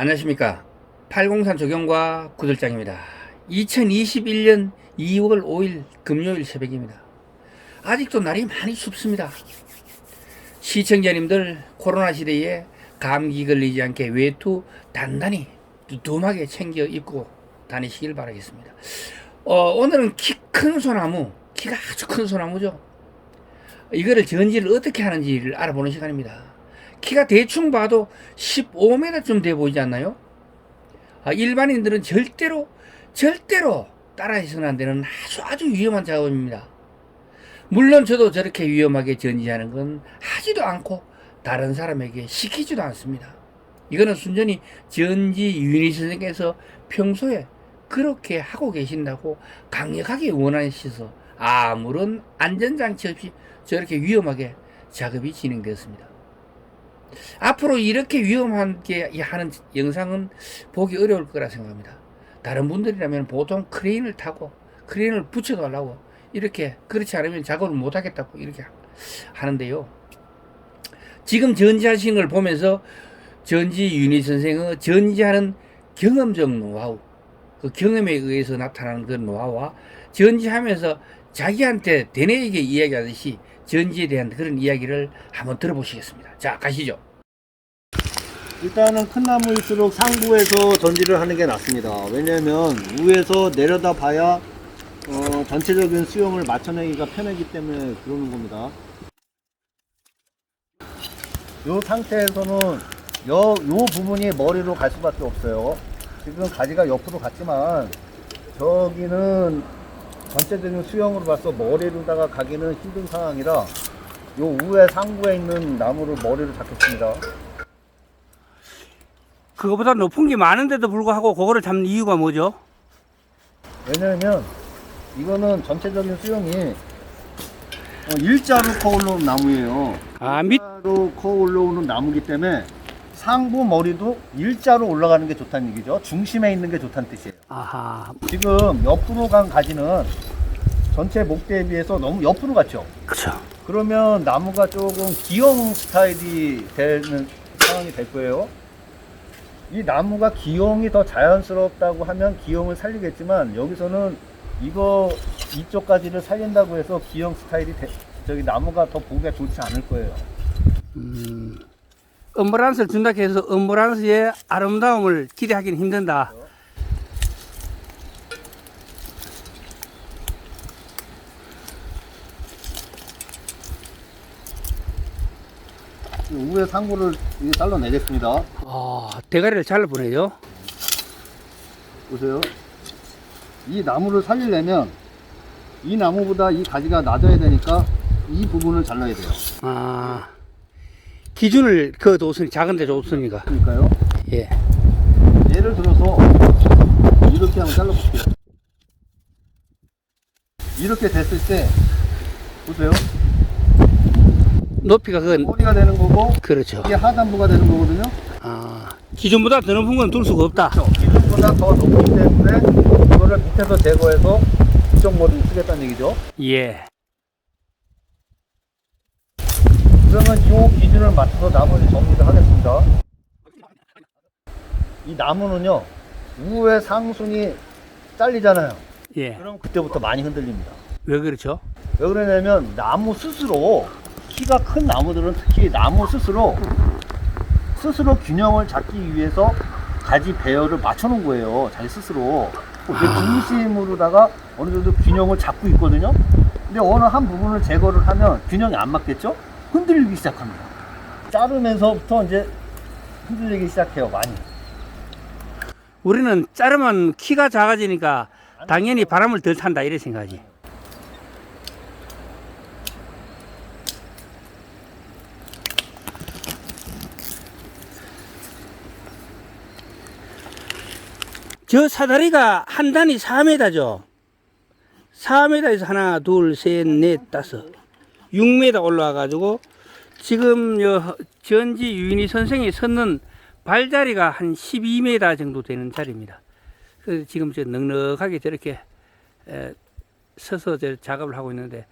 안녕하십니까. 803 조경과 구들장입니다. 2021년 2월 5일 금요일 새벽입니다. 아직도 날이 많이 춥습니다. 시청자님들 코로나 시대에 감기 걸리지 않게 외투 단단히 두툼하게 챙겨 입고 다니시길 바라겠습니다. 어, 오늘은 키 큰 소나무, 키가 아주 큰 소나무죠. 이거를 전지를 어떻게 하는지를 알아보는 시간입니다. 키가 대충 봐도 15m쯤 돼 보이지 않나요? 아, 일반인들은 절대로 절대로 따라해서는 안 되는 아주 아주 위험한 작업입니다. 물론 저도 저렇게 위험하게 전지하는 건 하지도 않고 다른 사람에게 시키지도 않습니다. 이거는 순전히 전지 윤희 선생께서 평소에 그렇게 하고 계신다고 강력하게 원하셔서 아무런 안전장치 없이 저렇게 위험하게 작업이 진행되었습니다. 앞으로 이렇게 위험하게 하는 영상은 보기 어려울 거라 생각합니다. 다른 분들이라면 보통 크레인을 타고 크레인을 붙여달라고 이렇게 그렇지 않으면 작업을 못 하겠다고 이렇게 하는데요. 지금 전지하시는 걸 보면서 전지 윤희 선생의 전지하는 경험적 노하우, 그 경험에 의해서 나타나는 그 노하우와 전지하면서 자기한테 대내에게 이야기하듯이 전지에 대한 그런 이야기를 한번 들어보시겠습니다. 자, 가시죠. 일단은 큰 나무일수록 상부에서 전지를 하는 게 낫습니다. 왜냐면 위에서 내려다 봐야 어, 전체적인 수영을 맞춰내기가 편하기 때문에 그러는 겁니다. 이 상태에서는 요, 요 부분이 머리로 갈 수밖에 없어요. 지금 가지가 옆으로 갔지만 저기는 전체적인 수영으로 봐서 머리로다가 가기는 힘든 상황이라 요 위에 상부에 있는 나무를 머리로 잡겠습니다. 그거보다 높은 게 많은데도 불구하고 그거를 잡는 이유가 뭐죠? 왜냐면 이거는 전체적인 수영이 어, 일자로 커 올라오는 나무예요. 아, 밑, 일자로 커 올라오는 나무기 때문에 상부 머리도 일자로 올라가는 게 좋다는 얘기죠. 중심에 있는 게 좋다는 뜻이에요. 아하, 지금 옆으로 간 가지는 전체 목대에 비해서 너무 옆으로 갔죠. 그쵸. 그러면 나무가 조금 기형 스타일이 되는 상황이 될 거예요. 이 나무가 기형이 더 자연스럽다고 하면 기형을 살리겠지만 여기서는 이거 이쪽까지를 살린다고 해서 기형 스타일이 되- 저기 나무가 더 보기가 좋지 않을 거예요. 음, 엄브란스를 준다 해서 엄브란스의 아름다움을 기대하기는 힘든다. 이 위에 상부를 이제 잘라내겠습니다. 아, 대가리를 잘라보네요. 보세요. 이 나무를 살리려면 이 나무보다 이 가지가 낮아야 되니까 이 부분을 잘라야 돼요. 아, 기준을 그 좋으니, 작은데 좋으니까. 그러니까요. 예. 예를 들어서 이렇게 한번 잘라볼게요. 이렇게 됐을 때 보세요. 높이가 그, 머리가 되는 거고 그렇죠. 이게 하단부가 되는 거거든요. 아, 기준보다 더 높은 건 둘 수가 없다. 그렇죠. 기준보다 더 높기 때문에 이거를 밑에서 제거해서 이쪽 머리를 쓰겠다는 얘기죠. 예. 그러면 이 기준을 맞춰서 나머지 정리를 하겠습니다. 이 나무는요, 우에 상순이 잘리잖아요. 예. 그럼 그때부터 많이 흔들립니다. 왜 그렇죠? 왜 그러냐면 나무 스스로 키가 큰 나무들은 특히 나무 스스로 스스로 균형을 잡기 위해서 가지 배열을 맞춰놓은 거예요. 자기 스스로. 그 중심으로다가 어느 정도 균형을 잡고 있거든요. 근데 어느 한 부분을 제거를 하면 균형이 안 맞겠죠? 흔들리기 시작합니다. 자르면서부터 이제 흔들리기 시작해요. 많이. 우리는 자르면 키가 작아지니까 당연히 바람을 덜 탄다 이래 생각하지. 저 사다리가 한 단이 4m죠. 4m에서 하나, 둘, 셋, 넷, 다섯, 6m 올라와 가지고 지금 여 전지 유인희 선생이 섰는 발자리가 한 12m 정도 되는 자리입니다. 그래서 지금 저 넉넉하게 저렇게 에, 서서 저 작업을 하고 있는데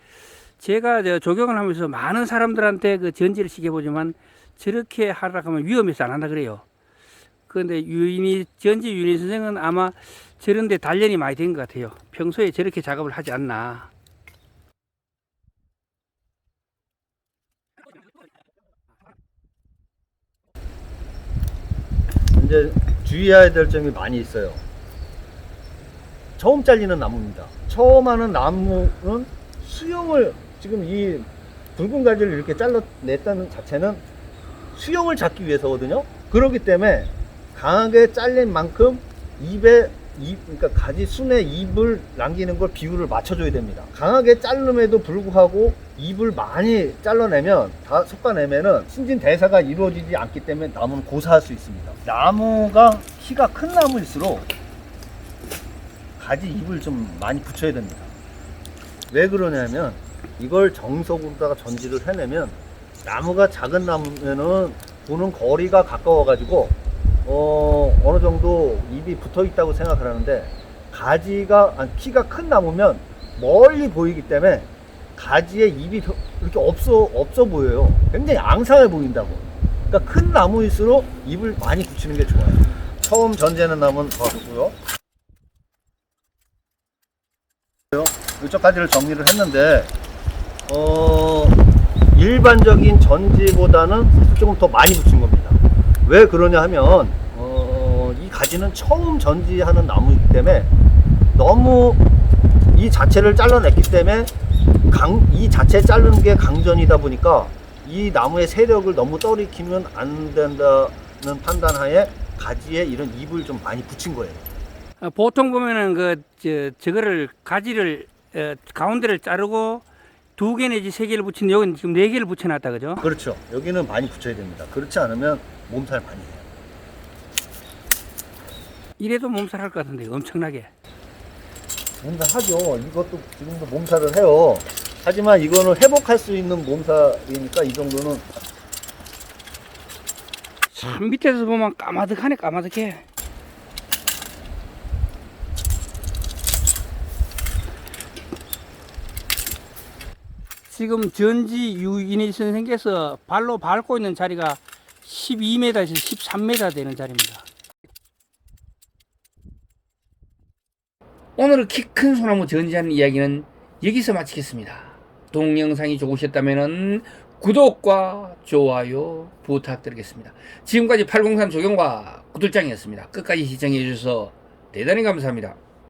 제가 저 조경을 하면서 많은 사람들한테 그 전지를 시켜보지만 저렇게 하라 하면 위험해서 안 한다 그래요. 그런데 유인이 전지 유인이 선생은 아마 저런데 단련이 많이 된 것 같아요. 평소에 저렇게 작업을 하지 않나. 이제 주의해야 될 점이 많이 있어요. 처음 잘리는 나무입니다. 처음 하는 나무는 수영을 지금 이 붉은 가지를 이렇게 잘라냈다는 자체는 수영을 잡기 위해서거든요. 그렇기 때문에 강하게 잘린 만큼 입에 입, 그러니까 가지 순에 입을 남기는 걸 비율을 맞춰줘야 됩니다. 강하게 자름에도 불구하고 입을 많이 잘라내면 다 솎아내면은 신진 대사가 이루어지지 않기 때문에 나무는 고사할 수 있습니다. 나무가 키가 큰 나무일수록 가지 잎을 좀 많이 붙여야 됩니다. 왜 그러냐면 이걸 정석으로다가 전지를 해내면 나무가 작은 나무면은 보는 거리가 가까워가지고 어 어느 정도 잎이 붙어 있다고 생각을 하는데 가지가 아니, 키가 큰 나무면 멀리 보이기 때문에 가지에 잎이 벼- 이렇게 없어 없어 보여요. 굉장히 앙상해 보인다고. 그러니까 큰 나무일수록 잎을 많이 붙이는 게 좋아요. 처음 전제는 나무는 더 하고요. 이쪽 가지를 정리를 했는데 어 일반적인 전지보다는 조금 더 많이 붙인 겁니다. 왜 그러냐 하면 어, 이 가지는 처음 전지하는 나무이기 때문에 너무 이 자체를 잘라냈기 때문에 강, 이 자체 자르는 게 강전이다 보니까 이 나무의 세력을 너무 떨이키면 안 된다는 판단하에 가지에 이런 잎을 좀 많이 붙인 거예요. 어, 보통 보면은 그, 저, 저거를 가지를, 어, 가운데를 자르고 두 개 내지 세 개를 붙이는 여기는 지금 네 개를 붙여놨다, 그죠? 그렇죠. 여기는 많이 붙여야 됩니다. 그렇지 않으면 몸살 많이 해요. 이래도 몸살 할 것 같은데, 엄청나게. 몸살 하죠. 이것도 지금도 몸살을 해요. 하지만 이거는 회복할 수 있는 몸살이니까 이 정도는 참 밑에서 보면 까마득하네, 까마득해. 지금 전지 유인이 생겨서 발로 밟고 있는 자리가 12m에서 13m 되는 자리입니다. 오늘 키 큰 소나무 전지하는 이야기는 여기서 마치겠습니다. 동영상이 좋으셨다면 구독과 좋아요 부탁드리겠습니다. 지금까지 803 조경과 구들장이었습니다. 끝까지 시청해 주셔서 대단히 감사합니다.